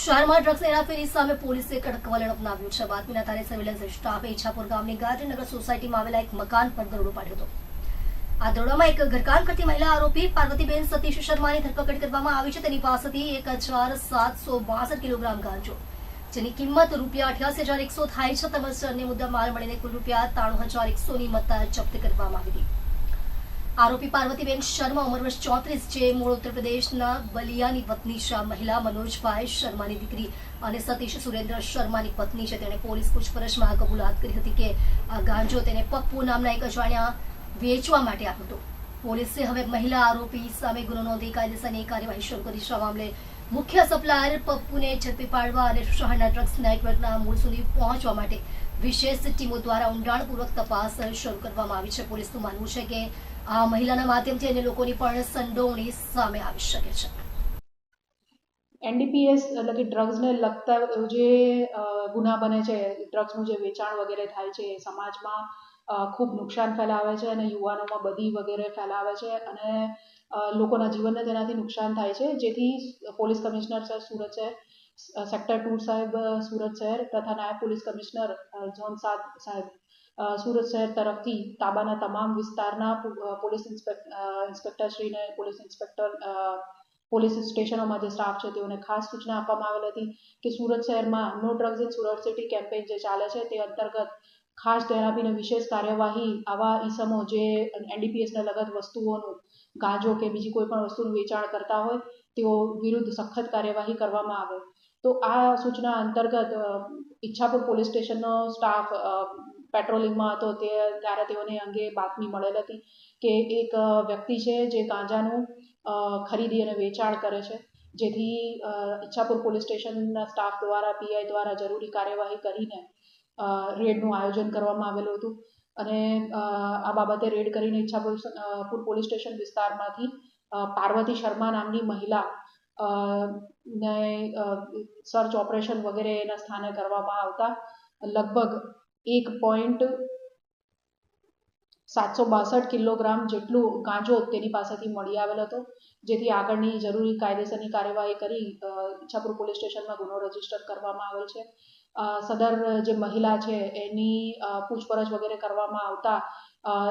શહેરમાં ડ્રગ્સ હેરાફેરી સામે પોલીસે કડક વલણ અપનાવ્યું છે. બાતમીના આધારે સર્વેલન્સ સ્ટાફે ઈચ્છાપુર ગામની ગાંધીનગર સોસાયટીમાં આવેલા એક મકાન પર દરોડો પાડ્યો હતો. આ દરોડામાં એક ઘરકામ કરતી મહિલા આરોપી પાર્વતીબેન સતીશ શર્માની ધરપકડ કરવામાં આવી છે. તેની પાસેથી એક હજાર સાતસો બાસઠ કિલોગ્રામ ગાંજો, જેની કિંમત રૂપિયા અઠ્યાસી હજાર એકસો થાય છે. તેમજ અન્ય મુદ્દા માલ મળીને કુલ રૂપિયા ત્રાણું હજાર એકસોની મત્તા જપ્ત કરવામાં આવી હતી. આરોપી પાર્વતીબેન શર્મા ઉંમર વર્ષ ચોત્રીસ જે મૂળ ઉત્તર પ્રદેશના બલિયાની પત્ની છે મહિલા મનોજભાઈ શર્માની દીકરી અને સતીશ સુરેન્દ્ર શર્માની પત્ની છે. તેણે પોલીસ પૂછપરછમાં કબૂલાત કરી હતી કે ગાંજો તેને પપ્પુ નામના એક અજાણ્યા વેચવા માટે આપ્યો હતો. પોલીસે હવે મહિલા આરોપી સામે ગુનો નોંધી કાયદેસરની કાર્યવાહી શરૂ કરી. છે મામલે મુખ્ય સપ્લાયર પપ્પુને ઝડપી પાડવા અને શહેરના ડ્રગ્સ નેટવર્કના મૂળ સુધી પહોંચવા માટે વિશેષ ટીમો દ્વારા ઊંડાણપૂર્વક તપાસ શરૂ કરવામાં આવી છે. પોલીસનું માનવું છે કે આ મહિલાના માધ્યમથી અન્ય લોકોની પણ સંડોવણી સામે આવી શકે છે. એનડીપીએસ એટલે કે ડ્રગ્સને લગતા જે ગુના બને છે ડ્રગ્સનું જે વેચાણ વગેરે થાય છે સમાજમાં ખૂબ નુકસાન ફેલાવે છે અને યુવાનોમાં બધી વગેરે ફેલાવે છે અને લોકોના જીવનને તેનાથી નુકસાન થાય છે. જેથી પોલીસ કમિશનર સર સુરત અ, સેક્ટર ટુ સાહેબ સુરત શહેર તથા નાયબ પોલીસ કમિશનર ઝોન સાત સાહેબ સુરત શહેર તરફથી તાબાના તમામ વિસ્તારના પોલીસ ઇન્સ્પેક અ, ઇન્સ્પેક્ટરશ્રીને પોલીસ ઇન્સ્પેક્ટર પોલીસ સ્ટેશનોમાં જે સ્ટાફ છે તેઓને ખાસ સૂચના આપવામાં આવેલ હતી કે સુરત શહેરમાં no drugs in Surat city campaign જે ચાલે છે તે અંતર્ગત ખાસ તેનાપીને વિશેષ કાર્યવાહી આવા ઈસમો જે એનડીપીએસને લગત વસ્તુઓનું ગાંજો કે બીજી કોઈ પણ વસ્તુનું વેચાણ કરતા હોય તેઓ વિરુદ્ધ સખત કાર્યવાહી કરવામાં આવે. તો આ સૂચના અંતર્ગત ઈચ્છાપુર પોલીસ સ્ટેશનનો સ્ટાફ પેટ્રોલિંગમાં હતો. તે ત્યારે તેઓને અંગે બાતમી મળેલ હતી કે એક વ્યક્તિ છે જે ગાંજાનું ખરીદી અને વેચાણ કરે છે. જેથી ઈચ્છાપુર પોલીસ સ્ટેશનના સ્ટાફ દ્વારા, પીઆઈ દ્વારા જરૂરી કાર્યવાહી કરીને રેડનું આયોજન કરવામાં આવેલું હતું. અને આ બાબતે રેડ કરીને ઈચ્છાપુર પોલીસ સ્ટેશન વિસ્તારમાંથી પાર્વતી શર્મા નામની મહિલા ને સર્ચ ઓપરેશન વગેરે એના સ્થાને કરવામાં આવતા લગભગ એક પોઈન્ટ સાતસો બાસઠ કિલોગ્રામ જેટલું ગાંજો તેની પાસેથી મળી આવેલ હતો. જેથી આગળની જરૂરી કાયદેસરની કાર્યવાહી કરી અ, પોલીસ સ્ટેશનમાં ગુનો રજિસ્ટર કરવામાં આવેલ છે. સદર જે મહિલા છે એની પૂછપરછ વગેરે કરવામાં આવતા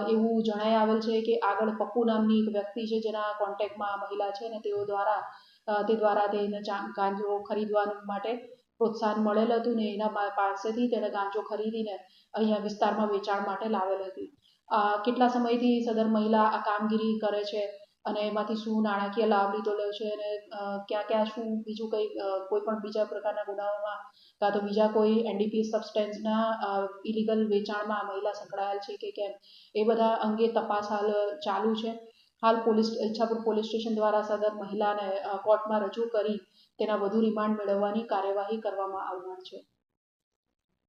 એવું જણાઈ આવેલ છે કે આગળ પપ્પુ નામની એક વ્યક્તિ છે જેના કોન્ટેક્ટમાં મહિલા છે અને તેઓ દ્વારા તે દ્વારા તેને ગાંજો ખરીદવા માટે પ્રોત્સાહન મળેલ હતું ને એના પાસેથી તેણે ગાંજો ખરીદીને અહીંયા વિસ્તારમાં વેચાણ માટે લાવેલ હતી. કેટલા સમયથી સદર મહિલા આ કામગીરી કરે છે અને એમાંથી શું નાણાકીય લાભ લીધો છે અને ક્યાં ક્યાં શું બીજું કંઈ કોઈ પણ બીજા પ્રકારના ગુનાઓમાં કાં તો બીજા કોઈ એનડીપી સબસ્ટેન્સના ઇલીગલ વેચાણમાં મહિલા સંકળાયેલ છે કે કેમ? એ બધા અંગે તપાસ હાલ ચાલુ છે. હાલ પોલીસ, ઈચ્છાપુર પોલીસ સ્ટેશન દ્વારા સદર મહિલાને કોર્ટમાં રજૂ કરી તેના વધુ રિમાન્ડ મેળવવાની કાર્યવાહી કરવામાં આવનાર છે.